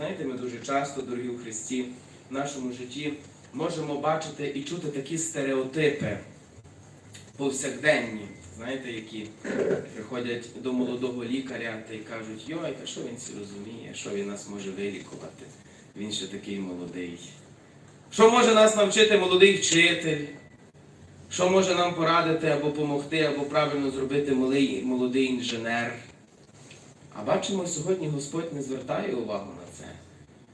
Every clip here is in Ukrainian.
Знаєте, ми дуже часто, дорогі у Христі, в нашому житті можемо бачити і чути такі стереотипи повсякденні, знаєте, які приходять до молодого лікаря та й кажуть, йой, та що він це розуміє, що він нас може вилікувати? Він ще такий молодий. Що може нас навчити молодий вчитель? Що може нам порадити або допомогти, або правильно зробити молодий інженер? А бачимо, сьогодні Господь не звертає увагу на це.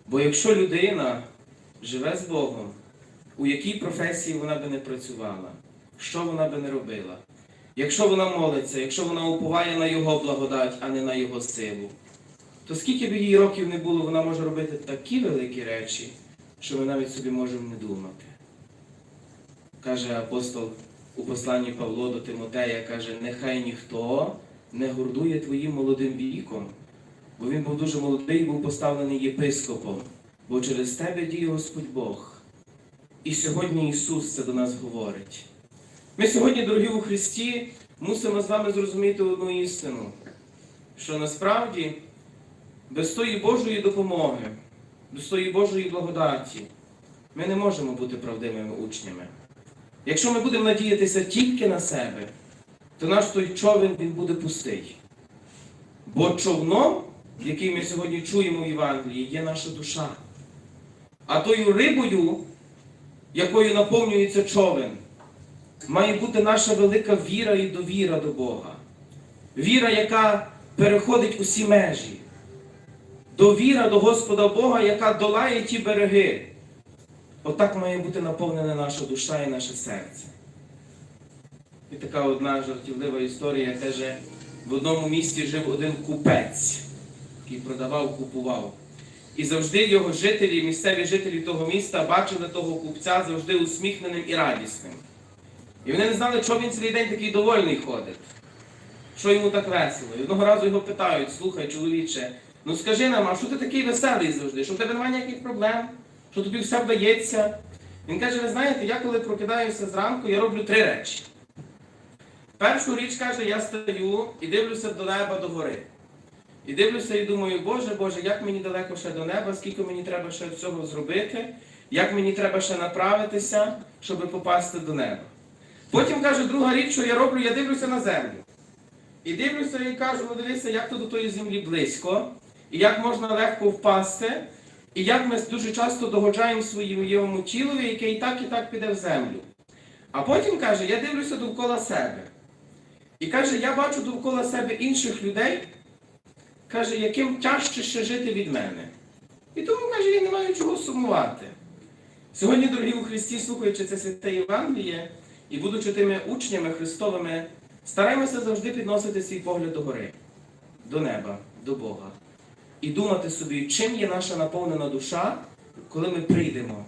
Бо якщо людина живе з Богом, у якій професії вона би не працювала, що вона би не робила, якщо вона молиться, якщо вона уповає на Його благодать, а не на Його силу, то скільки б їй років не було, вона може робити такі великі речі, що ми навіть собі можемо не думати. Каже апостол у посланні Павло до Тимотея, каже, нехай ніхто не гордує твоїм молодим віком, бо він був дуже молодий і був поставлений єпископом, бо через тебе діє Господь Бог. І сьогодні Ісус це до нас говорить. Ми сьогодні, дорогі у Христі, мусимо з вами зрозуміти одну істину, що насправді без тої Божої допомоги, без тої Божої благодаті ми не можемо бути правдивими учнями. Якщо ми будемо надіятися тільки на себе, то наш той човен він буде пустий. Бо човном, який ми сьогодні чуємо в Євангелії, є наша душа. А тою рибою, якою наповнюється човен, має бути наша велика віра і довіра до Бога. Віра, яка переходить усі межі. Довіра до Господа Бога, яка долає ті береги. Отак має бути наповнена наша душа і наше серце. І така одна жартівлива історія каже, в одному місті жив один купець, який продавав, купував. І завжди його жителі, місцеві жителі того міста бачили того купця завжди усміхненим і радісним. І вони не знали, чого він цілий день такий довольний ходить, що йому так весело. І одного разу його питають, слухай, чоловіче, ну скажи нам, а що ти такий веселий завжди? Що в тебе немає ніяких проблем? Що тобі все вдається? Він каже, ви знаєте, я коли прокидаюся зранку, я роблю три речі. Першу річ каже, я стою і дивлюся до неба до гори. І дивлюся і думаю, Боже, Боже, як мені далеко ще до неба, скільки мені треба ще всього зробити, як мені треба ще направитися, щоб попасти до неба. Потім каже, друга річ, що я роблю, я дивлюся на землю. І дивлюся і кажу, ну дивися, як то до тої землі близько, і як можна легко впасти, і як ми дуже часто догоджаємо своєму тілові, яке і так, і так піде в землю. А потім каже, я дивлюся довкола себе. І каже, я бачу довкола себе інших людей, каже, яким тяжче ще жити від мене. І тому каже, я не маю чого сумувати. Сьогодні, дорогі у Христі, слухаючи це святе Євангеліє і будучи тими учнями Христовими, стараємося завжди підносити свій погляд до гори, до неба, до Бога. І думати собі, чим є наша наповнена душа, коли ми прийдемо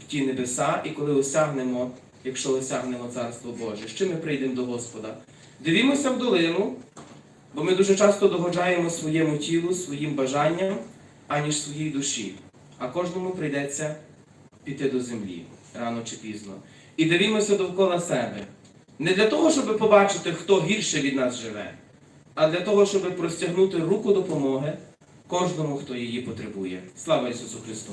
в ті небеса і коли осягнемо, якщо осягнемо Царство Боже, чим ми прийдемо до Господа. Дивімося в долину, бо ми дуже часто догоджаємо своєму тілу, своїм бажанням, аніж своїй душі. А кожному прийдеться піти до землі рано чи пізно. І дивімося довкола себе. Не для того, щоб побачити, хто гірше від нас живе, а для того, щоб простягнути руку допомоги кожному, хто її потребує. Слава Ісусу Христу!